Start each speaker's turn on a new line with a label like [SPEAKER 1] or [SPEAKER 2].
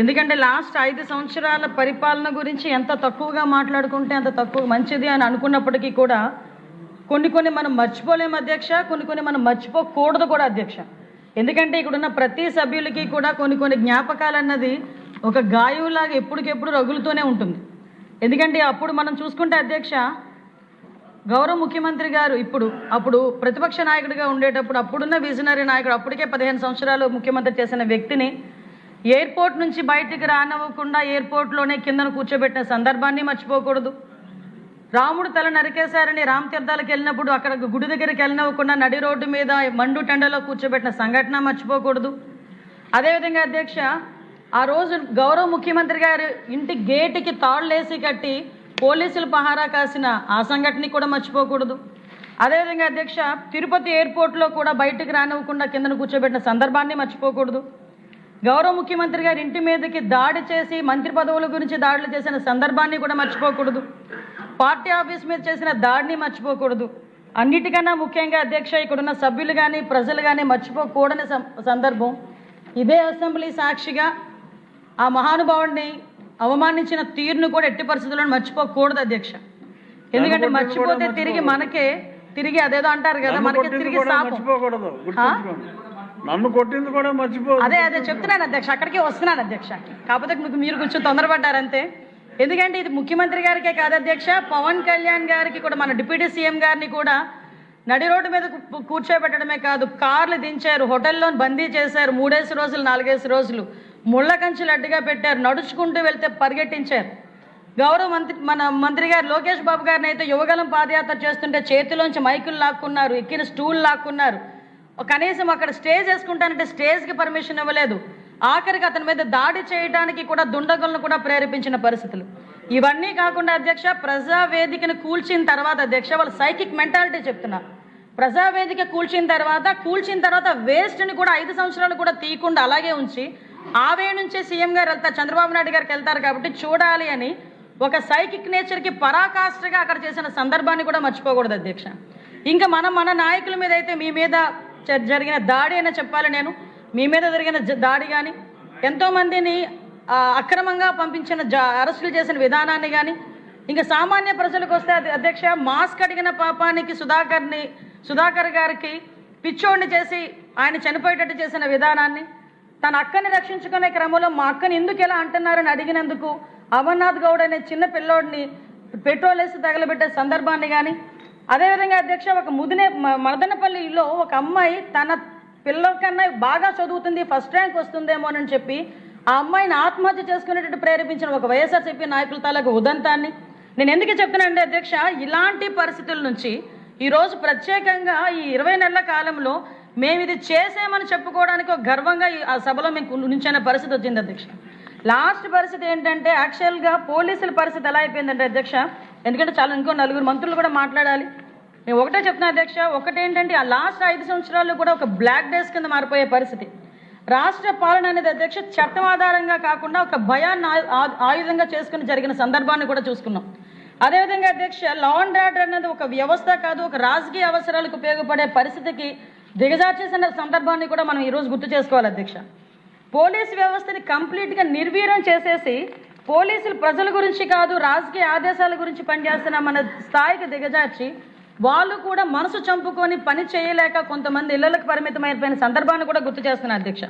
[SPEAKER 1] ఎందుకంటే లాస్ట్ ఐదు సంవత్సరాల పరిపాలన గురించి ఎంత తక్కువగా మాట్లాడుకుంటే అంత తక్కువ మంచిది అని అనుకున్నప్పటికీ కూడా కొన్ని కొన్ని మనం మర్చిపోలేము అధ్యక్ష కొన్ని కొన్ని మనం మర్చిపోకూడదు కూడా అధ్యక్ష. ఎందుకంటే ఇక్కడున్న ప్రతి సభ్యులకి కూడా కొన్ని కొన్ని జ్ఞాపకాలు అన్నది ఒక గాయువులాగా ఎప్పటికెప్పుడు రగులుతూనే ఉంటుంది. ఎందుకంటే అప్పుడు మనం చూసుకుంటే అధ్యక్ష గౌరవ ముఖ్యమంత్రి గారు ఇప్పుడు అప్పుడు ప్రతిపక్ష నాయకుడిగా ఉండేటప్పుడు అప్పుడున్న విజనరీ నాయకుడు అప్పటికే పదిహేను సంవత్సరాలు ముఖ్యమంత్రి చేసిన వ్యక్తిని ఎయిర్పోర్ట్ నుంచి బయటికి రానివ్వకుండా ఎయిర్పోర్ట్లోనే కిందన కూర్చోబెట్టిన సందర్భాన్ని మర్చిపోకూడదు. రాముడు తల నరికేశారని రామ్ తీర్థాలకు వెళ్ళినప్పుడు అక్కడ గుడి దగ్గరికి వెళ్ళినవ్వకుండా నడి రోడ్డు మీద మండు టెండలో కూర్చోబెట్టిన సంఘటన మర్చిపోకూడదు. అదేవిధంగా అధ్యక్ష ఆ రోజు గౌరవ ముఖ్యమంత్రి గారు ఇంటి గేటుకి తాళ్ళేసి కట్టి పోలీసులు పహారా కాసిన ఆ సంఘటన కూడా మర్చిపోకూడదు. అదేవిధంగా అధ్యక్ష తిరుపతి ఎయిర్పోర్ట్లో కూడా బయటకు రానివ్వకుండా కిందన కూర్చోబెట్టిన సందర్భాన్ని మర్చిపోకూడదు. గౌరవ ముఖ్యమంత్రి గారి ఇంటి మీదకి దాడి చేసి మంత్రి పదవుల గురించి దాడులు చేసిన సందర్భాన్ని కూడా మర్చిపోకూడదు. పార్టీ ఆఫీస్ మీద చేసిన దాడిని మర్చిపోకూడదు. అన్నిటికన్నా ముఖ్యంగా అధ్యక్ష ఇక్కడున్న సభ్యులు కానీ ప్రజలు కానీ మర్చిపోకూడని సందర్భం. ఇదే అసెంబ్లీ సాక్షిగా ఆ మహానుభావుడిని అవమానించిన తీరును కూడా ఎట్టి పరిస్థితుల్లో మర్చిపోకూడదు అధ్యక్ష. ఎందుకంటే మర్చిపోతే తిరిగి మనకే తిరిగి అదేదో అంటారు కదా మనకి తిరిగి
[SPEAKER 2] గుర్తుంచుకోండి. నన్ను కొట్టింది కూడా మర్చిపో
[SPEAKER 1] అదే అదే చెప్తున్నాను అధ్యక్ష. అక్కడికే వస్తున్నాను అధ్యక్ష. కాకపోతే మీకు మీరు కొంచెం తొందరపడ్డారంతే. ఎందుకంటే ఇది ముఖ్యమంత్రి గారికే కాదు అధ్యక్ష. పవన్ కళ్యాణ్ గారికి కూడా మన డిప్యూటీ సీఎం గారిని కూడా నడి రోడ్డు మీద కూర్చోబెట్టడమే కాదు కార్లు దించారు హోటల్లో బందీ చేశారు మూడేసి రోజులు నాలుగేసి రోజులు ముళ్ళ కంచెలు అడ్డుగా పెట్టారు నడుచుకుంటూ వెళ్తే పరిగెట్టించారు. గౌరవ మంత్రి మన మంత్రి గారు లోకేష్ బాబు గారిని అయితే యువగలం పాదయాత్ర చేస్తుంటే చేతిలోంచి మైకులు లాక్కున్నారు ఎక్కిన స్టూల్ లాక్కున్నారు. కనీసం అక్కడ స్టేజ్ వేసుకుంటానంటే స్టేజ్కి పర్మిషన్ ఇవ్వలేదు. ఆఖరికి అతని మీద దాడి చేయడానికి కూడా దుండగులను కూడా ప్రేరేపించిన పరిస్థితులు. ఇవన్నీ కాకుండా అధ్యక్ష ప్రజావేదికను కూల్చిన తర్వాత అధ్యక్ష వాళ్ళ సైకిక్ మెంటాలిటీ చెప్తున్నా. ప్రజావేదిక కూల్చిన తర్వాత కూల్చిన తర్వాత వేస్ట్ని కూడా ఐదు సంవత్సరాలు కూడా తీయకుండా అలాగే ఉంచి ఆవే నుంచే సీఎం గారు వెళ్తారు చంద్రబాబు నాయుడు గారికి వెళ్తారు కాబట్టి చూడాలి అని ఒక సైకిక్ నేచర్కి పరాకాష్ఠగా అక్కడ చేసిన సందర్భాన్ని కూడా మర్చిపోకూడదు అధ్యక్ష. ఇంకా మనం మన నాయకుల మీద అయితే మీ మీద జరిగిన దాడి అయినా చెప్పాలి నేను. మీ మీద జరిగిన దాడి కానీ ఎంతోమందిని అక్రమంగా పంపించిన జ అరెస్టులు చేసిన విధానాన్ని కానీ ఇంకా సామాన్య ప్రజలకు వస్తే అధ్యక్ష మాస్క్ అడిగిన పాపానికి సుధాకర్ని సుధాకర్ గారికి పిచ్చోడిని చేసి ఆయన చనిపోయేటట్టు చేసిన విధానాన్ని తన అక్కని రక్షించుకునే క్రమంలో మా అక్కని ఎందుకు ఎలా అంటున్నారని అడిగినందుకు అమర్నాథ్ గౌడ్ అనే చిన్న పిల్లోడిని పెట్రోల్ వేసి తగలబెట్టే సందర్భాన్ని కానీ అదేవిధంగా అధ్యక్ష ఒక ముదినే మ- మదనపల్లిలో ఒక అమ్మాయి తన పిల్లల కన్నా బాగా చదువుతుంది ఫస్ట్ ర్యాంక్ వస్తుందేమోనని చెప్పి ఆ అమ్మాయిని ఆత్మహత్య చేసుకునేటట్టు ప్రేరేపించిన ఒక వైఎస్ఆర్సీపీ నాయకుల తాలూకు ఉదంతాన్ని. నేను ఎందుకు చెప్తున్నానంటే అధ్యక్ష ఇలాంటి పరిస్థితుల నుంచి ఈరోజు ప్రత్యేకంగా ఈ ఇరవై నెలల కాలంలో మేము ఇది చేసామని చెప్పుకోవడానికి ఒక గర్వంగా ఈ ఆ సభలో మేము నుంచిన పరిస్థితి వచ్చింది అధ్యక్ష. లాస్ట్ పరిస్థితి ఏంటంటే యాక్చువల్గా పోలీసుల పరిస్థితి ఎలా అయిపోయిందంటే అధ్యక్ష ఎందుకంటే చాలా ఇంకో నలుగురు మంత్రులు కూడా మాట్లాడాలి. నేను ఒకటే చెప్తున్నా అధ్యక్ష ఒకటేంటంటే ఆ లాస్ట్ ఐదు సంవత్సరాలు కూడా ఒక బ్లాక్ డేస్ కింద మారిపోయే పరిస్థితి. రాష్ట్ర పాలన అనేది అధ్యక్ష చట్టం ఆధారంగా కాకుండా ఒక భయాన్ని ఆయుధంగా చేసుకుని జరిగిన సందర్భాన్ని కూడా చూసుకున్నాం. అదేవిధంగా అధ్యక్ష లా అండ్ ఆర్డర్ అనేది ఒక వ్యవస్థ కాదు ఒక రాజకీయ అవసరాలకు ఉపయోగపడే పరిస్థితికి దిగజార్చేసిన సందర్భాన్ని కూడా మనం ఈరోజు గుర్తు చేసుకోవాలి అధ్యక్ష. పోలీస్ వ్యవస్థని కంప్లీట్గా నిర్వీర్యం చేసేసి పోలీసులు ప్రజల గురించి కాదు రాజకీయ ఆదేశాల గురించి పనిచేస్తున్న మన స్థాయికి దిగజార్చి వాళ్ళు కూడా మనసు చంపుకొని పని చేయలేక కొంతమంది ఇళ్ళకు పరిమితమైపోయిన సందర్భాన్ని కూడా గుర్తు చేస్తున్నారు అధ్యక్ష.